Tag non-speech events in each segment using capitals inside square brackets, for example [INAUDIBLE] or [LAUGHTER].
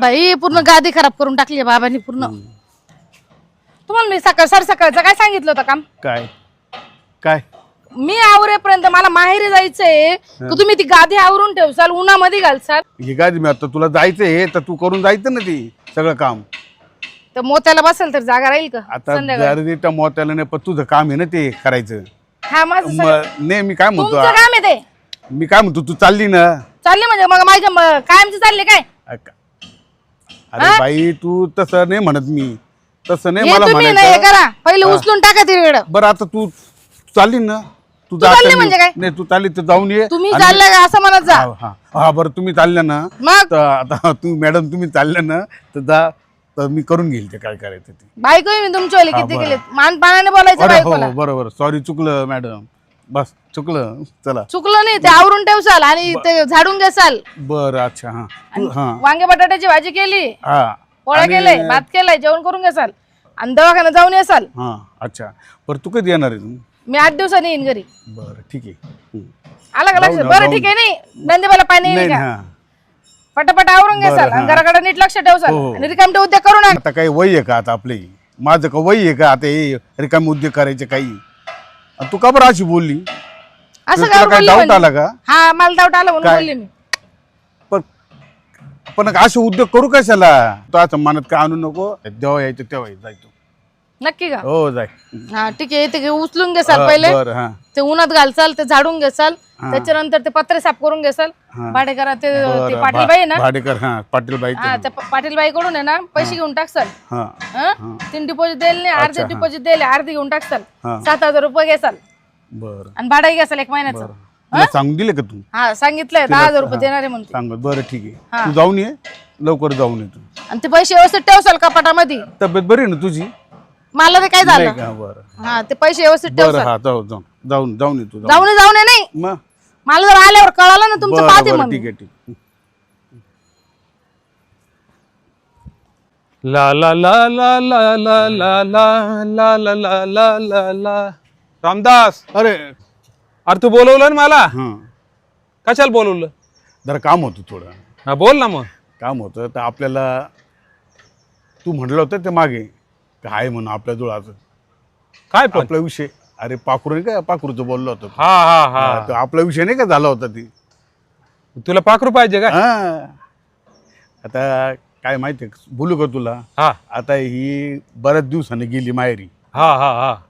बाई पूर्ण गादी खराब करून टाकली बाबांनी पूर्ण. तुम्हाला मी सकाळ सर सकाळचं काय सांगितलं होतं काम? काय? काय? मी आवरेपर्यंत मला माहेरी जायचंय. तर तुम्ही ती गादी आवरून ठेवसाल उन्हामध्ये घालसाल. हे काय मी आता तुला जायचं आहे तर तू करून जायचं ना ते सगळं काम. तर मोत्याला बसेल तर जागा राहील का? आता जर त्या मोत्याला नाही पण तुझं काम आहे ना ते करायचं. हा माझं सगळं- मग नाही मी काय म्हणतो? काम आहे ते. मी काय म्हणतो तू चालली ना. चालले म्हणजे मग माझ्या म- कायमचे चालले काय? अरे बाई तू तसं नाही म्हणत मी. तसं नाही हे मला तुम्ही नाही हे म्हणायचं करा. पहिले उचलून टाका तिकडं. बरं आता तू चालली ना. तू चालली आता म्हणजे काय? नाही तू चालली तर जाऊन ये. तुम्ही आणि- चाललं का? असं म्हणत जा. हा हा. हा बरं तुम्ही चालल्या ना. मग? तर आता तू मॅडम तुम्ही चालल्या ना तर जा. तर मी करून घेईल ते काय करायचं ते. बायको मी तुमच्यावाली किती बरं. गेले मानपानाने बोलायचं अरे हो बायकोला. बरोबर सॉरी चुकलं मॅडम. बस. चुकलं. चला. चुकलं नाही ते आवरून ठेवसाल आणि ते झाडून घेसाल बरं अच्छा हा. तू हा. वांगे बटाट्याची भाजी केली. हा. पोळ्या केलाय भात केलाय जेवण करून घेसाल आणि दवाखान्यात जाऊन येसाल हा अच्छा. बरं तू कधी येणार आहे? तू मी आठ दिवसांनी येईन घरी. बरं ठीक आहे. हं. आला का लक्षात बरं ठीक आहे नाही. नंदीबाला पाणी नाही येईल का हा. पटापट आवरून घेसाल आणि घराकडे नीट लक्ष ठेवसाल हो. आणि रिकामटे उद्योग करू नका. आता काही वय आहे का आता आपले? माझं का वय आहे का? आता हे रिकामी उद्योग करायचे काही? आणि तू का बरं अशी बोलली? असं तुला काय काय बोलली डाऊट म्हणजे? आला का? हा मला डाऊट आला म्हणून बोलले मी. पण पण असे उद्योग करू कशाला? तो असं मनात काय आणू नको? जेव्हा यायचं तेव्हा यायचं. जाय तू. नक्की का? हो जाय. हा ठीक आहे ते उचलून घेसाल हा, पहिले. बरं हा. ते उन्हात घालसाल ते झाडून घेसाल त्याच्यानंतर ते पत्रे साफ करून घेसाल हा. भाडेकरा ते ते पाटील बाई आहे ना? भाडेकर हा पाटील बाई हा त्या प- पाटील बाई कडून आहे ना पैसे घेऊन टाकसाल हा. हं? तीन डिपॉझिट देईल नाही अर्धे डिपॉझिट देईल अर्धे घेऊन टाकसाल हा. सात हजार रुपये घेसाल बरं आणि भाडं घेसाल एक महिन्याचं तुला सांगून दिले का तू हा सांगितलंय दहा हजार रुपये देणार आहे म्हणते सांग बरं ठीक आहे तू जाऊन ये लवकर जाऊन ये तू आणि ते पैसे व्यवस्थित ठेवसाल कपाटामध्ये तब्येत बरी आहे ना तुझी मला ते काय झालं नाही का बरं हा ते पैसे व्यवस्थित बरं ठेवसाल हा जाऊ जाऊ जाऊन जाऊन ये तू जाऊन जाऊन जाऊन ये नाही मग मला जर आल्यावर कळालं ना तुमचं बरं पाहते बरं म्हणून ठीक आहे ठीक आहे. ला ला ला ला ला ला ला ला ला ला ला ला ला ला रामदास. अरे. अरे तू बोलवलं ना मला? हां. कशाला बोलवलं? जरा काम होतं थोडं. हा बोल ना मग. काम होतं तर आपल्याला तू म्हटलं होतं ते मागे. काय म्हणून आपल्या जुळाचं. काय पण? आपला विषय. अरे पाखरू नाही का? पाखरूचं बोललो होतो. हा हा हा. हा, तो आपला विषय नाही का झाला होता ती? तुला पाखरू पाहिजे का? हा. आता काय माहिती बोलू का तुला? हा. आता ही बऱ्याच दिवसाने गेली माहेरी. हा हा हा.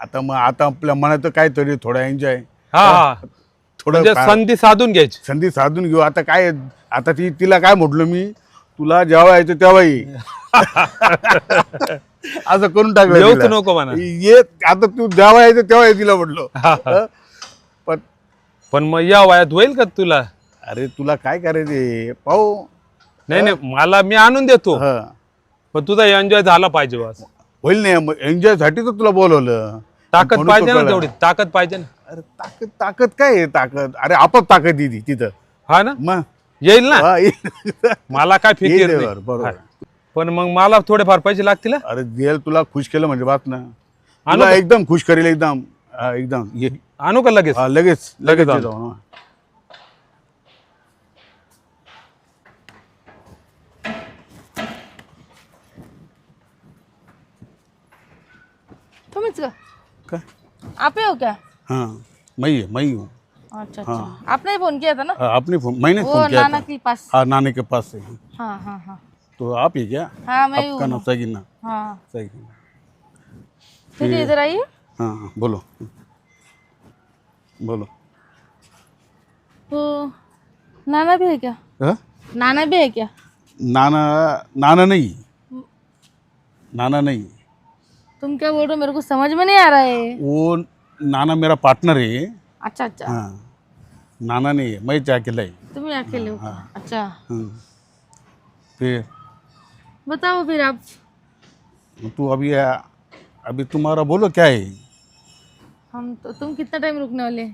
आता मग आता आपल्या मनात काहीतरी थोडा एन्जॉय हा हा. थोडं म्हणजे संधी साधून घ्यायची. संधी साधून घेऊ. आता काय आता ती तिला काय म्हटलं मी? तुला जेव्हा यायचं तेव्हा ये [LAUGHS] असं करून टाकलं येऊच तिला. नको म्हणा. ये आता तू जेव्हा यायचं तेव्हा ये तिला म्हटलं. हा, हा. हं? पण पण मग या वयात होईल का तुला? अरे तुला काय करायचे पाहू. नाही नाही मला मी आणून देतो. हं. पण तुझा एन्जॉय झाला पाहिजे बस. होईल नाही एन्जॉयसाठी तर तुला बोलवलं. ताकद पाहिजे ना. तेवढी. ताकद पाहिजे ना. अरे ताकद ताकद काय आहे ताकद? अरे आपच ताकद दिली तिथं. हा ना? मग येईल ना? हा, ये- मला काय फिकीर येईल नाही. बरं, बरोबर. हा. पण मग मला थोडेफार पैसे लागतील हा? अरे देल तुला खुश केलं म्हणजे बात ना. आणू तुला का? एकदम खुश करेल एकदम. हा, एकदम. ये. आणू का लगेच? हा, लगेच लगेच आणू. जाऊ हा. तुम्हीच का काय आप ही हो क्या? हाँ मैं ही मैं ही हूँ। अच्छा अच्छा। आपने फ़ोन किया था ना? हाँ, आपने फ़ोन मैंने फ़ोन किया नाना के पास। हाँ नानी के पास से हाँ। हाँ हाँ तो आप ही क्या? हाँ मैं ही आपका हूँ। नाम सगीना। हाँ। सगीना। फिर इधर आइए। हाँ हाँ बोलो। बोलो। तो नाना भी है क्या? हाँ? नाना भी है क्या? नाना नाना नहीं। नाना नहीं। तुम क्या बोल रहे हो? मेरे को समझ में नहीं आ रहा है। वो नाना मेरा पार्टनर है। अच्छा अच्छा। हाँ। नाना नहीं है मैं अकेला ही तुम ही अकेले हो? क्या? अच्छा। हाँ। फिर? बताओ फिर आप। तू अभी अभी तुम्हारा बोलो क्या है? हम तो तुम कितना टाइम रुकने वाले?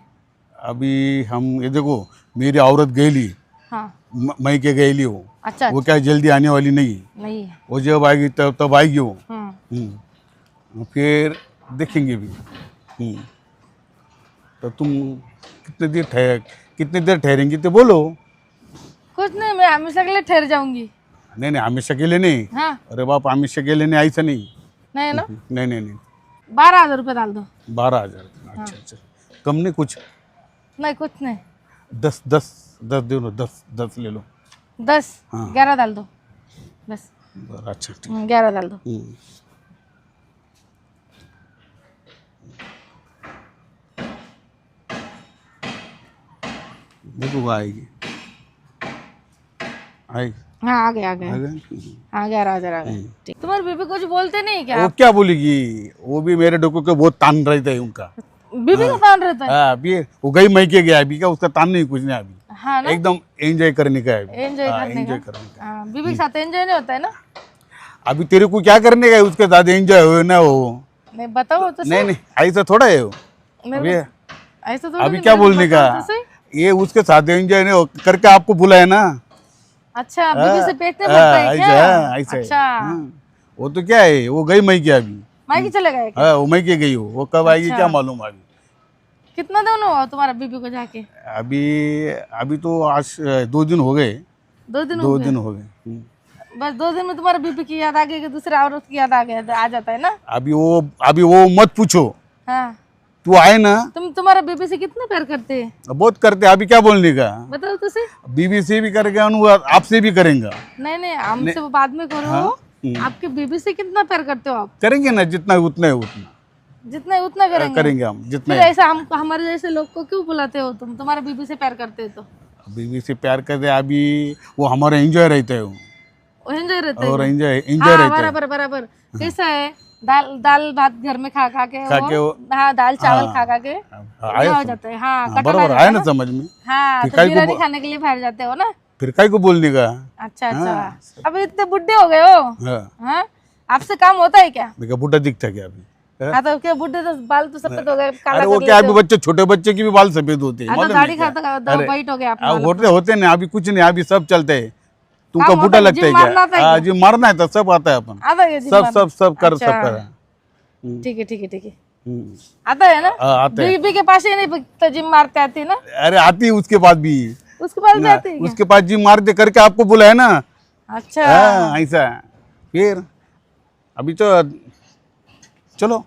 अभी हम ये देखो मेरी औरत गईली हाँ। म- मैं के गईली हो। अच्छा वो क्या जल्दी आने वाली नहीं। नहीं। वो जब आएगी तब तब आएगी वो। हम्म हम्म। फिर देखेंगे भी। हम्म। तो तुम कितने देर ठहर कितने देर ठहरेंगी तो बोलो। कुछ नहीं मैं हमेशा के लिए ठहर जाऊँगी। नहीं नहीं हमेशा के लिए नहीं। हाँ। अरे बाप हमेशा के लिए नहीं ऐसा नहीं। नहीं ना? [LAUGHS] नहीं नहीं नहीं। बारह हज़ार रुपये डाल दो। बारह हज़ार अच्छा अच्छा। कम नहीं कुछ? नहीं कुछ नहीं। दस दस दस दे लो दस दस ले लो। दस हाँ। ग्यारह डाल दो। बस। अच्छा हम्म, ग्यारह डाल दो। देखो आएगी। आएगी। हाँ आ गए आ गए। आ. हाँ आ गए ठीक। तुम्हारे बीबी कुछ बोलते नहीं क्या? वो क्या बोलेगी? वो भी मेरे डोको के बहुत तान रहता है उनका। बीबी का तान रहता है? हाँ, अभी वो गई मई के गया अभी का उसका तान नहीं कुछ नहीं अभी। हाँ एकदम एंजॉय करने का है एंजॉय हाँ, करने का। हाँ बीबी के साथ एंजॉय नहीं होता है ना? अभी तेरे को क्या करने का है? उसके साथ एंजॉय हो ना हो। नहीं बताओ तो नहीं नहीं ऐसा थोड़ा है वो। अभी ऐसा अभी क्या बोलने का। ये उसके साथ एंजॉय नहीं हो- करके आपको बुलाया ना। अच्छा बीबी से पेट नहीं हाँ, है क्या? है, ऐसा। अच्छा। हाँ, वो तो क्या है वो गई मई के अभी मायके चले गए? हाँ वो मई के गई हो वो कब आएगी अच्छा। क्या मालूम अभी कितना दिन हुआ तुम्हारा बीबी को जाके? अभी अभी तो आज दो दिन हो गए। दो दिन हो दो गए? दिन हो गए हम्म। बस दो दिन में तुम्हारा बीबी की याद आ गई कि दूसरे औरत की याद आ गया आ जाता है ना? अभी वो अभी वो मत पूछो। हाँ। तू आए ना? तुम तुम्हारा बीबी से कितना प्यार करते हैं? बहुत करते अभी क्या बोलने का? बताओ तो सही बीबी से भी करेगा और आपसे भी करेंगे। नहीं नहीं हमसे वो बाद में करो। हम्म। आपके बीबी से कितना प्यार करते हो आप? करेंगे ना जितना उतना है उतना। जितना उतना करेंगे। करेंगे हम जितना ऐसा हम हमारे जैसे लोग को क्यों बुलाते हो तुम? तुम्हारा बीबी से प्यार करते हो तो। बीवी से प्यार करते अभी वो हमारा एंजॉय रहता है। एंजॉय रहते और एंजॉय एंजॉय हाँ रहता बराबर बराबर। कैसा है? दाल दाल भात घर में खा खा के खा के वो हाँ दाल चावल हाँ, खा खा के हाँ, आए हो जाता है। हाँ हाँ, बराबर आए ना? ना समझ में? हाँ तो बिरयानी खाने के लिए बाहर जाते हो ना? फिर काय को बोलने का। अच्छा अच्छा। अभी इतने बुढ़े हो गए हो? हाँ। हाँ? आपसे काम होता है क्या? देखा बुढ़ा दिखता क्या अभी? हाँ? हाँ तो क्या बुढ़े तो बाल तो सफ़ेद हो। गए काला अरे वो क्या अभी बच्चे छोटे बच्चे की भी बाल सफ़ेद होते हैं हाँ तो मालूम दाढ़ी खाता वाइट हो गया होते होते नहीं अभी कुछ नहीं अभी सब चलते है। तुमको बुढ़ा लगता है जिम क्या? हाँ जी मारना है तो सब आता है अपन। है जिम सब सब सब कर सब अच्छा। कर ठीक है ठीक है ठीक है। हम्म। आता है ना? हाँ, आता है। बीबी के पास ही नहीं तो जिम मारते आती है ना? अरे आती है उसके बाद भी। उसके पास भी आती है उसके पास जी मार दे करके आपको बुलाया ना। अच्छा। हाँ ऐसा फिर अभी तो चलो।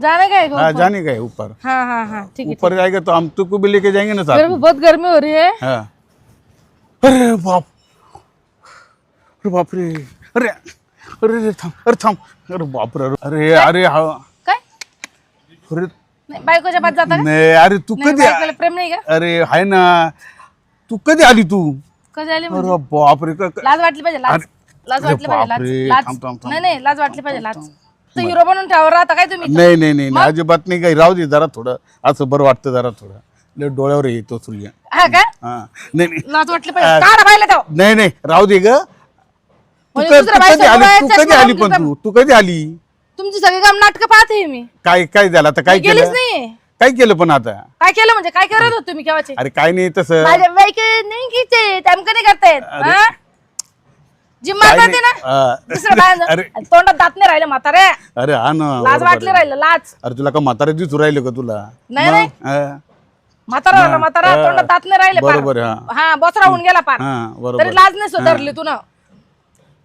जाने का है हाँ जाने का है ऊपर। हाँ हाँ हाँ ठीक है ऊपर जाएगा तो हम तुमको भी लेके जाएँगे ना साथ बहुत गर्मी हो रही है। हाँ। अरे बाप। अरे बाप रे अरे अरे अरे थांब अरे थांब. अरे बाप रे अरे अरे हा. काय? अरे नाही बायकोच्या पास जाता का? नाही अरे तू नाही कधी बायकोला प्रेम नाही का? अरे हाय ना. तू कधी आली तू? कधी आली म्हणजे? अरे बाप रे क- क- लाज वाटली पाहिजे लाज. अरे- लाज अरे वाटली पाहिजे बापरे, लाज. थांब, थांब, लाज थांब. नाही नाही लाज वाटली पाहिजे लाज. हिरो बनून ठेवा राहता काय तुम्ही? नाही नाही नाही नाही, अजिबात नाही काही. राहू दे जरा थोडं. असं बरं वाटतं जरा थोडं. लय डोळ्यावर येतो सूर्य. हा का? हा. नाही नाही. लाज वाटली पाहिजे. काढा पाहिलं तो. नाही नाही राहू दे ग. तू म्हणजे क- दुसऱ्या तू कधी आली? तू डोळ्याच्या कधी आली समोर पण तू? तू कधी आली? तुमची सगळी काम नाटक पाहते मी. काय काय झालं आता? काय गेलीच केलं? नाही काय केलं पण आता? काय केलं म्हणजे? काय करत होत तुम्ही केव्हाचे? अरे काय नाही तसं. माझ्या बाईक नाही घ्यायचे करतायत? हा? जिम काय मारतात ते नाही. ना बाया [LAUGHS] अरे तोंडात दात नाही राहिले म्हातारे. अरे हा ना लाज बरोबर वाटली आहे. राहिलं लाज. अरे तुला का म्हातारे दिसू राहिलं का तुला? नाही, नाही. हा. म्हातारा राहिला म्हातारा. तोंडात दात नाही राहिले बरोबर पार हा. बोचरा होऊन गेला पार हा तरी बरोबर लाज नाही सुधारली तू ना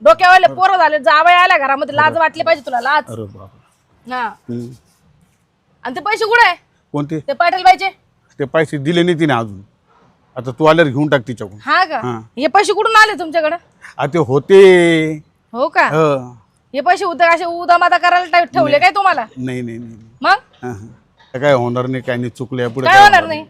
डोक्यावाले पोरं झाले जावई आल्या घरामध्ये लाज वाटली पाहिजे तुला लाज. अरे बाप हा. हम्म. आणि ते पैसे कुठे आहे? कोणते? ते पाटील पाहिजे ते पैसे दिले नाही तिने अजून. आता तू आल्यावर घेऊन टाक तिच्याकडून. हा का? हा. हे पैसे कुठून आले तुमच्याकडे? आ ते होते. हो का? हं. हे पैसे उद्या असे उदामादा करायला ठेव- ठेवले काय तुम्हाला? नाही नाही नाही. मग? हं, हं. काय होणार नाही काय नाही चुकल्या पुढे काय होणार नाही.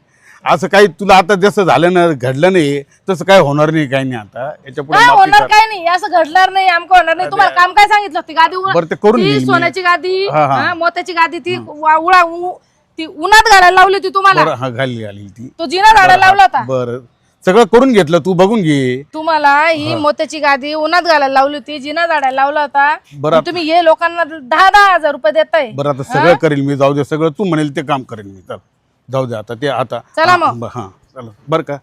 असं काही तुला आता जसं झालं ना घडलं नाही तसं काय होणार नाही काही नाही आता. याच्यापुढे काय माफी होणार कर. काय नाही. असं घडणार नाही आमकं होणार नाही. तुम्हाला काम काय सांगितलं ती गादी बरं ते करून ती घेईन मी. सोन्याची गादी हा, हा. हा, मोत्याची गादी ती वा- उळा उ- ती उन्हात घालायला लावली होती तुम्हाला. बरं हा घाली घाली ती. तो जिना झाडायला लावला होता. बरं. सगळं करून घेतलं तू बघून घे. तुम्हाला ही मोत्याची गादी उन्हात घालायला लावली होती जिना झाडायला लावला होता. बरं तुम्ही हे लोकांना दहा दहा हजार रुपये देताय. बरं आता सगळं करेल मी. जाऊ दे सगळं तू म्हणेल ते काम करेल मी. चल. जाऊ दे आता ते आता. चला हा, मग. ब- हा चला. बरं का?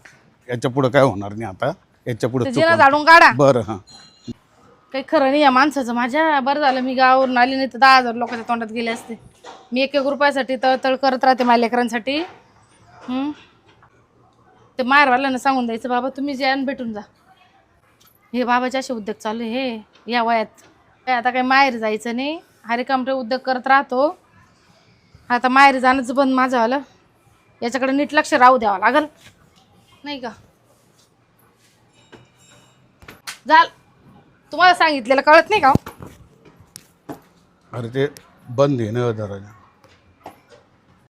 याच्यापुढे काय होणार नाही आता. याच्या ते पुढे जिना झाडून काढा. बरं हा. काही खरं नाही या माणसाचं. माझ्या बरं झालं मी गावावरून आली नाही तर दहा हजार लोकांच्या तोंडात गेले असते. मी एक एक रुपयासाठी तळतळ करत राहते माझ्या लेकरांसाठी. हम्म. ते माहेरवाल्यांना सांगून द्यायचं बाबा तुम्ही जे आणि भेटून जा. हे बाबाचे असे उद्योग चालू आहे हे. या वयात. काय आता काही माहेर जायचं नाही. हरे कमरे उद्योग करत राहतो. आता माहेर जाणंच बंद माझं आलं याच्याकडे नीट लक्ष राहू द्यावं लागल. नाही का? झाल तुम्हाला सांगितलेलं कळत नाही का हो? अरे ते बंद आहे ना दरवाजा